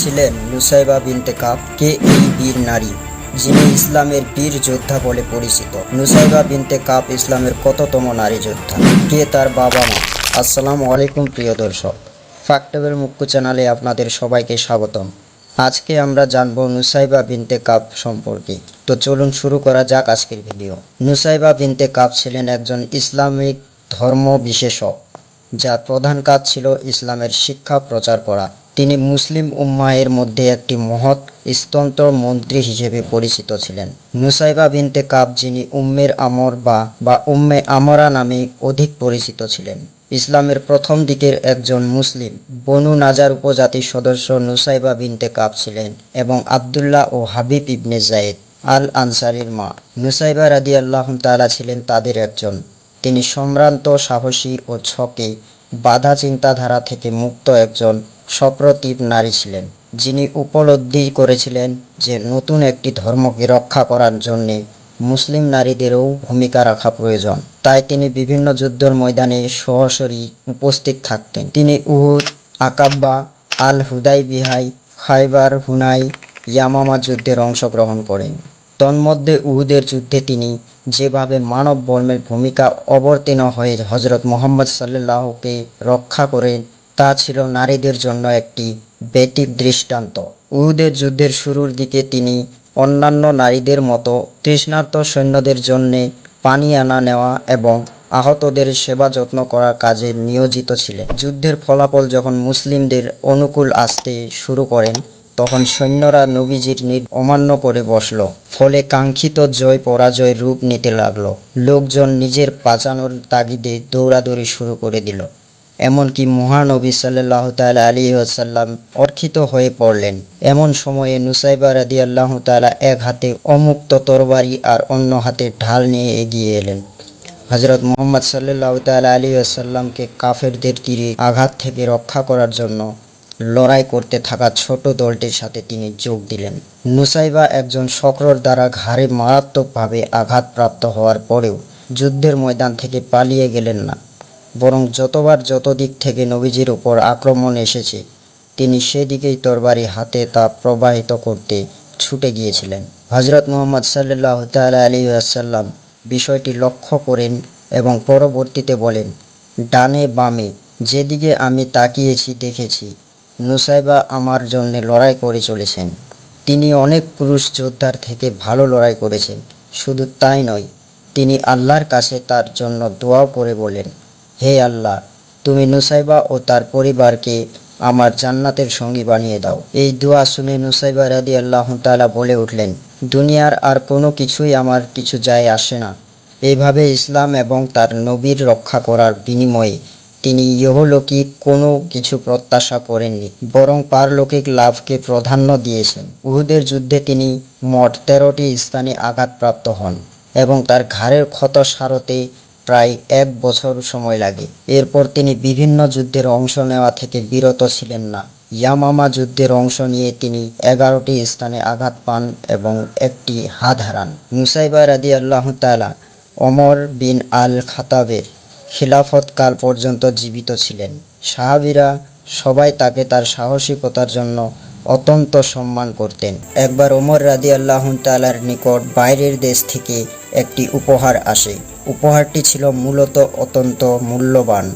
ছিলেন নুসাইবা বিনতে কাব কে এই বীর নারী যিনি ইসলামের বীর যোদ্ধা বলে পরিচিত। নুসাইবা বিনতে কাপ ইসলামের কততম নারী যোদ্ধা? কে তার বাবা মা? আসসালামু আলাইকুম প্রিয় দর্শক। ফ্যাক্টেবের মুখ্য চ্যানেলে আপনাদের সবাইকে স্বাগতম। আজকে আমরা জানব নুসাইবা বিনতে কাপ সম্পর্কে। তো চলুন শুরু করা যাক আজকের ভিডিও। নুসাইবা বিনতে কাব ছিলেন একজন ইসলামিক ধর্ম বিশেষক যার প্রধান কাজ ছিল ইসলামের শিক্ষা প্রচার করা। তিনি মুসলিম উম্মাহের মধ্যে একটি মহৎ স্তন্ত্র মন্ত্রী হিসেবে পরিচিত ছিলেন। নুসাইবা বিনতে কাব যিনি উম্মের আমর বা উম্মে আমরা নামে অধিক পরিচিত ছিলেন। ইসলামের প্রথম দিকের একজন মুসলিম বনু নাজার উপজাতির সদস্য নুসাইবা বিনতে কাব ছিলেন এবং আবদুল্লাহ ও হাবিব ইবনে জায়েদ আল আনসারির মা। নুসাইবা রাদি আল্লাহ তালা ছিলেন তাদের একজন। তিনি সম্ভ্রান্ত, সাহসী ও ছকে বাধা চিন্তাধারা থেকে মুক্ত একজন সপ্রতিভ নারী ছিলেন, যিনি উপলব্ধি করেছিলেন যে নতুন একটি ধর্মকে রক্ষা করার জন্যে মুসলিম নারীদেরও ভূমিকা রাখা প্রয়োজন। তাই তিনি বিভিন্ন যুদ্ধের ময়দানে সরাসরি উপস্থিত থাকতেন। তিনি উহুদ, আকাব্বা আল হুদাই বিহাই খাইবার, হুনাই, ইয়ামামা যুদ্ধের অংশগ্রহণ করেন। তন্মধ্যে উহুদের যুদ্ধে তিনি যেভাবে মানব বর্মের ভূমিকা অবতীর্ণ হয়ে হজরত মোহাম্মদ সাল্লাহকে রক্ষা করেন তা ছিল নারীদের জন্য একটি ব্যতিক দৃষ্টান্ত। উহুদের যুদ্ধের শুরুর দিকে তিনি অন্যান্য নারীদের মতো তৃষ্ণার্ত সৈন্যদের জন্যে পানি আনা নেওয়া এবং আহতদের সেবা যত্ন করার কাজে নিয়োজিত ছিলেন। যুদ্ধের ফলাফল যখন মুসলিমদের অনুকূল আসতে শুরু করেন, তখন সৈন্যরা নবীজির নির অমান্য করে বসল। ফলে কাঙ্ক্ষিত জয় পরাজয় রূপ নিতে লাগল। লোকজন নিজের পাচানোর তাগিদে দৌড়াদৌড়ি শুরু করে দিল। এমনকি মহানবী সাল্লাহ তালা আলী আসাল্লাম অর্খিত হয়ে পড়লেন। এমন সময়ে নুসাইবা রাদি আল্লাহ তালা এক হাতে অমুক্ত তরবারি আর অন্য হাতে ঢাল নিয়ে এগিয়ে এলেন। হজরত মোহাম্মদ সাল্লাহ তাল আলী আসাল্লামকে কাফেরদের তীরে আঘাত থেকে রক্ষা করার জন্য লড়াই করতে থাকা ছোট দলটির সাথে তিনি যোগ দিলেন। নুসাইবা একজন শক্রর দ্বারা ঘাড়ে মারাত্মকভাবে আঘাতপ্রাপ্ত হওয়ার পরেও যুদ্ধের ময়দান থেকে পালিয়ে গেলেন না। বরং যতবার যত দিক থেকে নবীজির উপর আক্রমণ এসেছে, তিনি সেদিকেই তরবারি হাতে তা প্রবাহিত করতে ছুটে গিয়েছিলেন। হজরত মোহাম্মদ সাল্লাহ তাল আলী আসাল্লাম বিষয়টি লক্ষ্য করেন এবং পরবর্তীতে বলেন, ডানে বামে যেদিকে আমি তাকিয়েছি দেখেছি, নুসাইবা আমার জন্য লড়াই করে চলেছেন। তিনি অনেক পুরুষ যোদ্ধার থেকে ভালো লড়াই করেছেন। শুধু তাই নয়, তিনি আল্লাহর কাছে তার জন্য দোয়াও করে বলেন। হে আল্লাহ, তুমি নুসাইবা ও তার পরিবারকে আমার জান্নাতের সঙ্গী বানিয়ে দাও। এই দোয়া শুনে নুসাইবা রাদি আল্লাহ তালা বলে উঠলেন, দুনিয়ার আর কোনো কিছুই আমার কিছু যায় আসে না। এইভাবে ইসলাম এবং তার নবীর রক্ষা করার বিনিময়ে তিনি ইহলৌকিক কোনো কিছু প্রত্যাশা করেননি, বরং পারলৌকিক লাভকে প্রাধান্য দিয়েছেন। উহুদের যুদ্ধে তিনি মোট তেরোটি স্থানে আঘাতপ্রাপ্ত হন এবং তার ঘাড়ের ক্ষত সারতে প্রায় এক বছর সময় লাগে। এরপর তিনি বিভিন্ন যুদ্ধের অংশ নেওয়া থেকে বিরত ছিলেন না। ইয়ামামা যুদ্ধের অংশ নিয়ে তিনি এগারোটি স্থানে আঘাত পান এবং একটি হাত হারান। মুসাইবা রাদি আল্লাহ তালা অমর বিন আল খাতাবের খিলাফতকাল পর্যন্ত জীবিত ছিলেন। সাহাবিরা সবাই তাকে তার সাহসিকতার জন্য অত্যন্ত সম্মান করতেন। একবার ওমর রাদি আল্লাহ তালার নিকট বাইরের দেশ থেকে একটি উপহার আসে। উপহারটি ছিল মূলত অত্যন্ত মূল্যবান।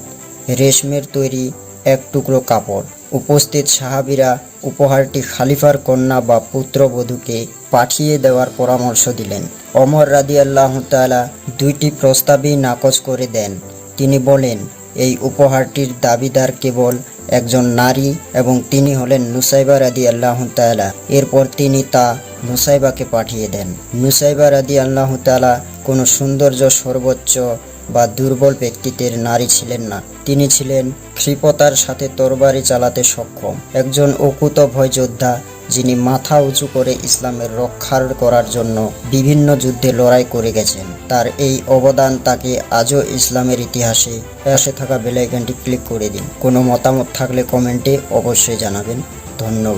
রেশমের তৈরি এক টুকরো কাপড়। উপস্থিত সাহাবিরা উপহারটি খালিফার কন্যা বা পুত্রবধূকে পাঠিয়ে দেওয়ার পরামর্শ দিলেন। অমর রাদি আল্লাহ তালা দুইটি প্রস্তাবই নাকচ করে দেন। তিনি বলেন, এই উপহারটির দাবিদার কেবল একজন নারী এবং তিনি হলেন নুসাইবা রাদি আল্লাহ তালা এরপর তিনি তা নুসাইবাকে পাঠিয়ে দেন। নুসাইবা রাদি আল্লাহ তালা কোনো সৌন্দর্য সর্বোচ্চ বা দুর্বল ব্যক্তিত্বের নারী ছিলেন না। তিনি ছিলেন কৃপতার সাথে তরবারি চালাতে সক্ষম। একজন অকুত ভয় যোদ্ধা যিনি মাথা উঁচু করে ইসলামের রক্ষার করার জন্য বিভিন্ন যুদ্ধে লড়াই করে গেছেন। তার এই অবদান তাকে আজও ইসলামের ইতিহাসে পাশে থাকা বেলাইকানটি ক্লিক করে দিন। কোনো মতামত থাকলে কমেন্টে অবশ্যই জানাবেন। ধন্যবাদ।